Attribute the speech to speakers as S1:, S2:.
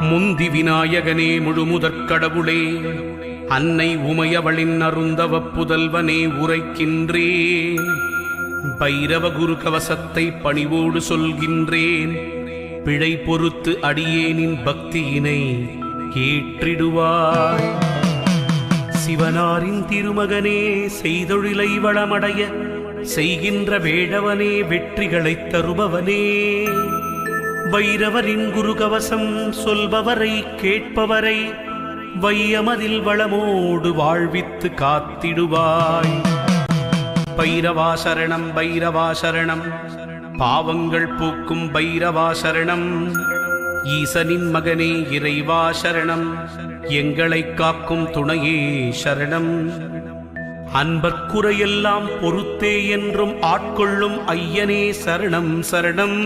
S1: முந்தி விநாயகனே முழுமுதற்கடவுளே அன்னை உமையவளின் அருந்தவ புதல்வனே உரைக்கின்றேன் பைரவ குரு கவசத்தை பணிவோடு சொல்கின்றேன் பிழை பொறுத்து அடியேனின் பக்தியினை ஏற்றிடுவாய் சிவனாரின் திருமகனே செய்தொழிலை வளமடைய செய்கின்ற வேடவனே வெற்றிகளைத் தருபவனே. வைரவரின் குருகவசம் சொல்பவரை கேட்பவரை வையமதில் வளமோடு வாழ்வித்து காத்திடுவாய். பைரவா சரணம் பைரவா சரணம் பாவங்கள் போக்கும் பைரவா சரணம் ஈசனின் மகனே இறைவா சரணம் எங்களை காக்கும் துணையே சரணம். அன்பர்க்குறையெல்லாம் பொறுத்தே என்றும் ஆட்கொள்ளும் ஐயனே சரணம் சரணம்.